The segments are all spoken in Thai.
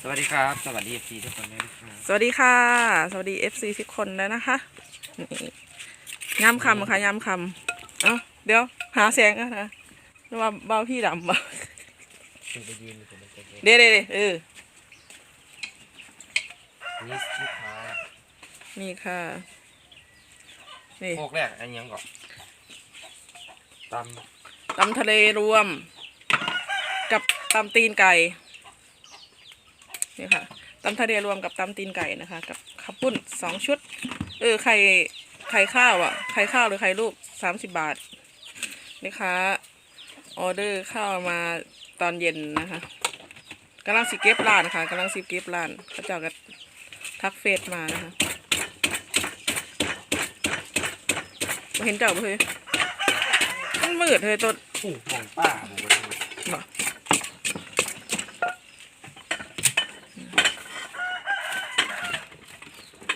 สวัสดีครับ สวัสดีเอฟซีทุกคนด้วยนะครับสวัสดีค่ะ สวัสดี FC ทุกคนแล้วนะคะนี่ย้ำคำค่ะย้ำคำเอ้าเดี๋ยว หาเสียงกันนะนึกว่าเบาพี่ดำบ่คุณไปยืนอยู่ตรงนั้นเองเดี๋ยวเดี๋ยวเดี๋ยวเออ นี่ลูกค้านี่ค่ะ นี่โคกแรกอันยังก่อนตตำทะเลรวม กับตำตีนไก่ นี่ค่ะตำทะเลรวมกับตำตีนไก่นะคะ กับข้าวปุ้นสองชุด เออไข่ไข่ข้าวอะไข่ข้าวหรือไข่ลูกสามสิบบาทนี่ค่ะออเดอร์ข้าวมาตอนเย็นนะคะกำลังสิเก็บร้านค่ะกำลังสิเก็บร้านเขาเจ้าก็ทักเฟซมานะคะเห็นเจ้าบ่เฮ้ยมันมืดเฮ้ยตัวำอู้มองป้าผมก็ได้ บ่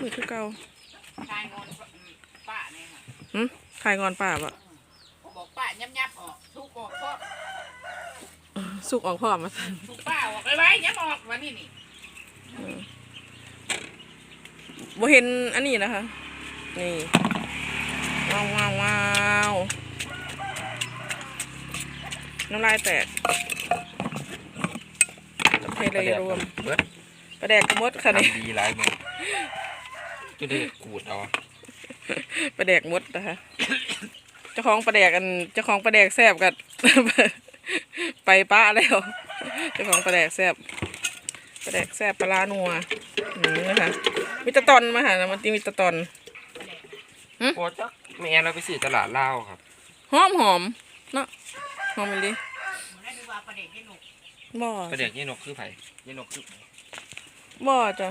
มืดคือเก่าชายงอนป้าเนี่ยค่ะหึทายงอนป้าปะบอกป้ายับยับออกทุกออกเพราะสุกออกพร้อมมาทุกป้าออกไปไว้ยับออกวันนี้นี่บ่เห็นอันนี้นะคะ นี่ว้าวว้าวว้าวน้ำลายแตกเทเลยรวมเบิร์ดประแดกกระมดค่ะนี่ทำดีหลายมือ จะได้ขูดเอาประแดกมดนะคะเจ้าของประแดกอันเจ้าของประแดกแซบกัน ไปป้าแล้วเจ้าของประแดกแซบประแดกแซบปลาร้านัวอืมนะคะมิตรตอนมาหานะมันตีมิตรตอนโคจักแม่เราไปซื้อตลาดลาวครับหอมหอมเนาะหอมไปเลยเหมือนได้ดูว่าประเด็นที่หนุกบ่ประเด็กยี่นกคือไผ่ยี่นกคือบ่จ้ะ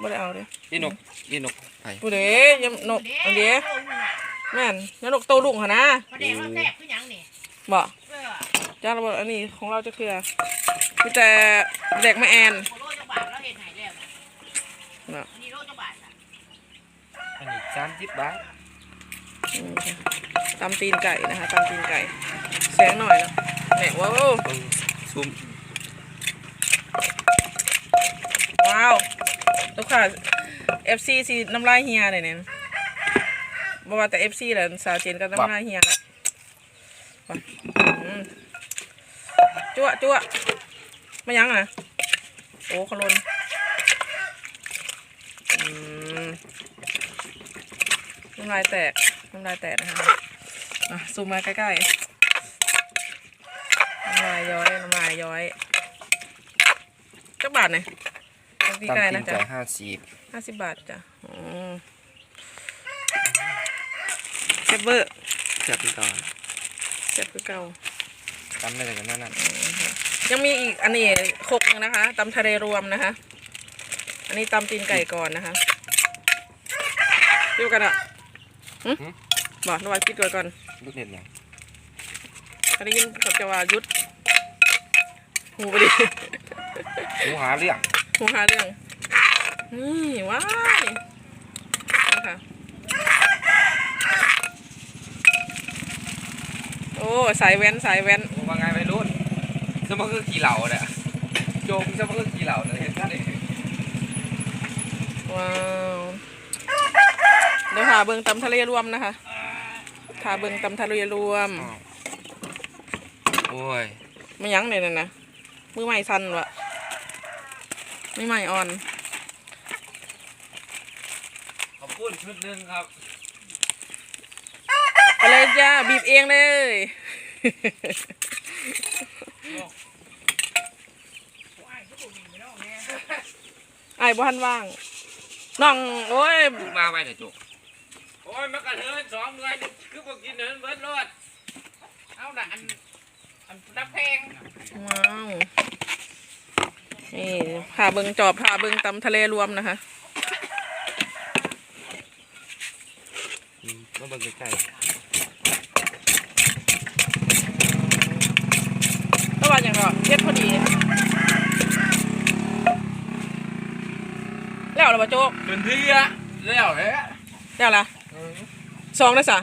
บ่ได้เอาเลยยี่นกยี่นกไผ่ผู้เด้ยำนกอันเดียแม่นยำนกโตลุงหนนะประเด็นเราแซ่บคือหยังนี่บ่เออจ้าระเบิดอันนี้ของเราจะคือมีแต่แดกมะแอนโคโรจังบาทเราเห็นไหนแล้วนะเนาะอันนี้โรจังบาทอะอันนี้สามสิบบาทอืมค่ะตำตีนไก่นะคะตำตีนไก่แสงหน่อยเนาะแหนว้าวเบิ่งซูมว้าว ลูกค้า FC สีน้ำลายเฮียเลยเนี่ยบ่ว่าแต่ FC แหละสาวเจนก็น้ำลายเฮียละไปอืมจั่วจั่วไม่ยั้งอะโอ้ขลนอืมน้ำลายแตกน้ำลายแตกนะคะอะซูมมาใกล้ๆน้ำลายย้อยน้ำลายย้อยจักบาทเนี่ย ตีตามไก่ตีนะนจ๊ะไก่ห้าสิบห้าสิบบาทจ้ะอ๋อเซฟเบอร์จับพี่ก่อนเซฟคือเก่าจำได้แต่กันนั่นน่ะยังมีอีกอันนี้โคกหนึงนะคะตำทะเลรวมนะคะ อันนี้ตำตีนไก่ก่อนนะคะดูกันอะหึบอกนวัดคิดก่อนก่อนลูกเห็ดหยังอันนี้ยินกับจะว่ายุดหูไปดิหมูหาเรื่อง หูหาเรื่อง นี่ว้ายนะคะโอ้สายแว้นสายแว้นผมว่าไงไปรุ่นสมมติคือกี่เหล่าเนี่ยโจมสมมติคือกี่เหล่าเนี่ยเห็นกันเลยว้าวเดี๋ยวหาเบิงตำทะเลรวมนะคะหาเบิงตำทะเลรวม โอ้ยไม่ยั้งเลยนะนะมือใหม่สั้นวะ ไม่ใหม่อ่อน ขอบคุณชุดหนึงครับไปเลยจ้าบีบเองเลยว้ายทุกคนมีไม่ต้องแน่ไอ้ายบ้านว่างน้องโอ้ยลูกมาไว้เดี๋ยวจุกโอ้ยมันกระเทินสองเดือนคือบอกกินเหินเบิดรถเอาละอันอันรับแพงว้าว นี่พาเบิงจอบพาเบิงตำทะเลรวมนะคะมาเบิ่งใกล้ก็ว่าอย่างก็เฮ็ดพอดี แล้วเหราบ่โจ๊กๆเป็นเที่ยแล้วแหละแล้วล่ะสองได้สะ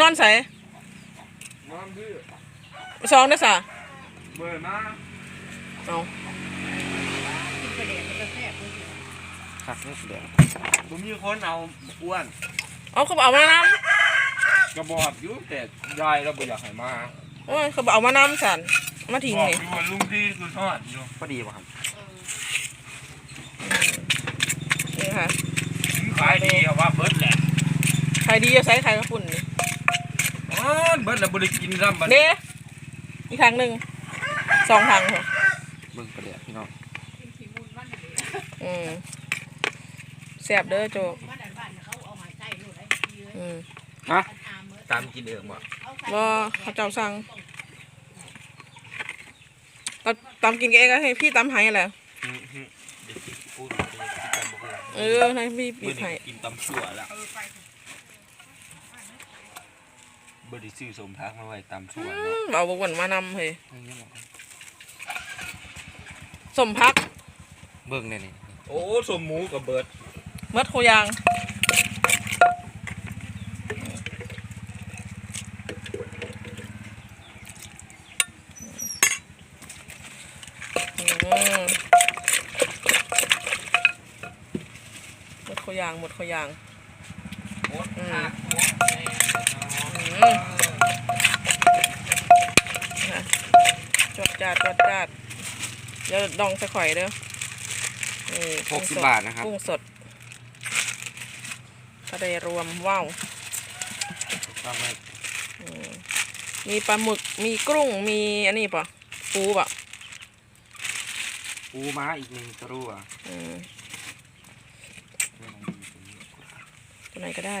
นอนใส่มองดื้อสองได้สะเบื่อมาค เอากินไปเด็กมันจะแซ่บเลยคักเด็ดผมมีคนเอาอ้วนเอาเขาบอกเอามานกระบอกอยู่แต่ยายเราบ่อยากให้มาำโอ้ยเขาบอกเอามานำสันเอามาทิ้งบอกนี่อยู่ว่าลุงดีคือทอดอยู่พอดีป่ะครับนี่ค่ะขายดีครับว่าเบิร์ดแหละใครดีจะใช้ใครกระปุ่นนี่อ๋อเบิร์ดแล้วบ่ได้กินร่ำบัดเด้อีกครั้งหนึ่งสองครั้งค่ะ เบิ่งกระเดียพี่น้องกินขี้มูลมันเลยอืมแซ่บเด้อโจบ้านอันบ้านเขาเอาหอยไส้ลูกไอ้ทีเลยอืมฮะอันอามเมื่อตามกินเองบ่เอาใส่ว่าเขาเจ้าสั่งตำตำกินเองก็ให้พี่ตำให้แหละเดี๋ยวกินพูดกินตำบ่เออให้พี่ปีเบิ่กให้กินตำชั่วแล้วเออไปบ่ได้ซื้อสมพักมาไว้ตำชั่อืวเนาะมเอาบกวนมานำเฮ้ยอย่างเงี้ยบ่ สมพักเบิ่งแน่นี่โอ้สมหมูกับเบิร์ดเมื่อโคยางอืมหมดโคยางหมดโคยางหมดอืมผักหมดแน่อืมนะจวดจาดจวดจาดเดี๋ยวดองสะข่อยเด้อนี่หกุ้กงสิบสดบาทนะครับ กุ้งสดทะเลรวมว้าวทำให้อืมมีปลาหมึก มีกุ้ง มีอันนี้ปะปูปะปูม้าอีกหนึ่งตัวอืมตัวไหนก็ได้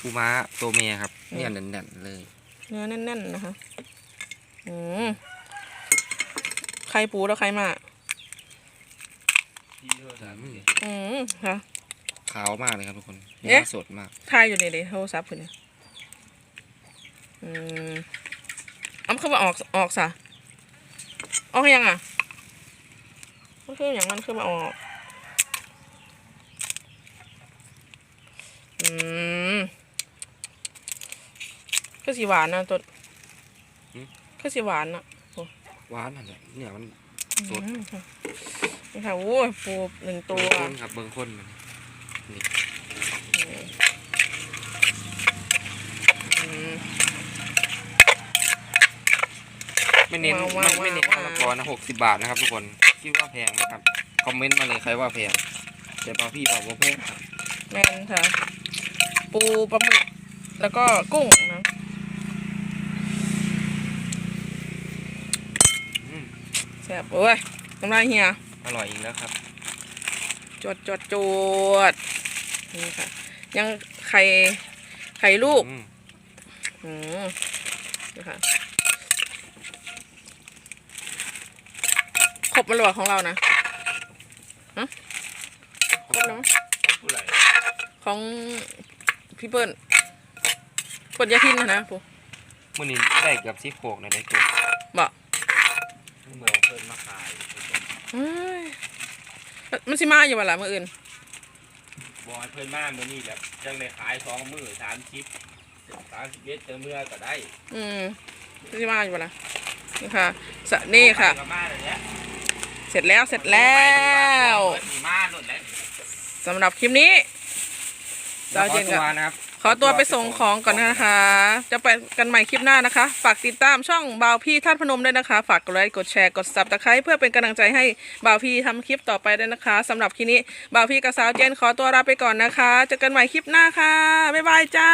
ปูม้าตัวเมียครับอืมเนี่ยแน่นๆเลย เนื้อแน่นๆนะคะ อืม ใครปูแล้วใครมาอืมค่ะขาวมากเลยครับทุกคนเอ๊ะเนื้อสดมากถ่ายอยู่นี่เลยโทรศัพท์คุณเนี่ยอืมเอ้ำเข้ามาออกออกซะออกยังอะมันคืออย่างมันคือมาออกอืมคือสีหวานนะตัวคือสีหวานนะ หวานนั่นแหละเนี่ยมัน สด อืมนี่ค่ะโอ้ยปูหนึ่งตัว เบิ่งคนครับเบิ้งคนมันอืม ไม่เน้นว้าวไม่ไม่เน้นว้าว มะละกอนะหกสิบบาทนะครับทุกคนคิดว่าแพงนะครับคอมเมนต์มาเลยใครว่าแพงแต่บางพี่บอกว่าแพงครับแม่นค่ะ ปูปลาหมึกแล้วก็กุ้งนะ อืม แซ่บโอ้ยน้ำลายเฮียอร่อยอีกแล้วครับจวดจวดจวดนี่ค่ะ ยังไข่ไข่ลูกอืมอืมนี่ค่ะครบมันหลวของเรานะฮะครบแล้วมั้งของพี่เปิ้ลเปิ้ลยาทินนะนะปูมื่อนี้ได้เกับซิโคกนะได้เกือบบอก เมื่อเพิ่นมาขายเอ้ยมันสิมาอยู่บ่ล่ะมื้ออื่นบอยเพิ่นมาเมื่อนี้แหละจังได้ขายสองมือสามชิปสามสิบเอ็ดเจอเมื่อก็ได้อืมมันสิมาอยู่บ่ล่ะนี่ค่ะสะนี่ค่ะก็มาเลยเนี่ยเสร็จแล้วเสร็จแล้วเปิดมาหนุนแล้วสำหรับคลิปนี้สาวเจนขอกับ ตัวนะครับ ขอตัวไปส่งของก่อนนะคะ จะไปกันใหม่คลิปหน้านะคะ ฝากติดตามช่องบ่าวพี่ท่านพนมด้วยนะคะ ฝากกดไลค์กดแชร์กดซับตะไคร้เพื่อเป็นกำลังใจให้บ่าวพี่ทำคลิปต่อไปด้วยนะคะสำหรับคลิปนี้บ่าวพี่กับสาวเจนขอตัวลาไปก่อนนะคะเจอกันใหม่คลิปหน้าค่ะบ๊ายบายจ้า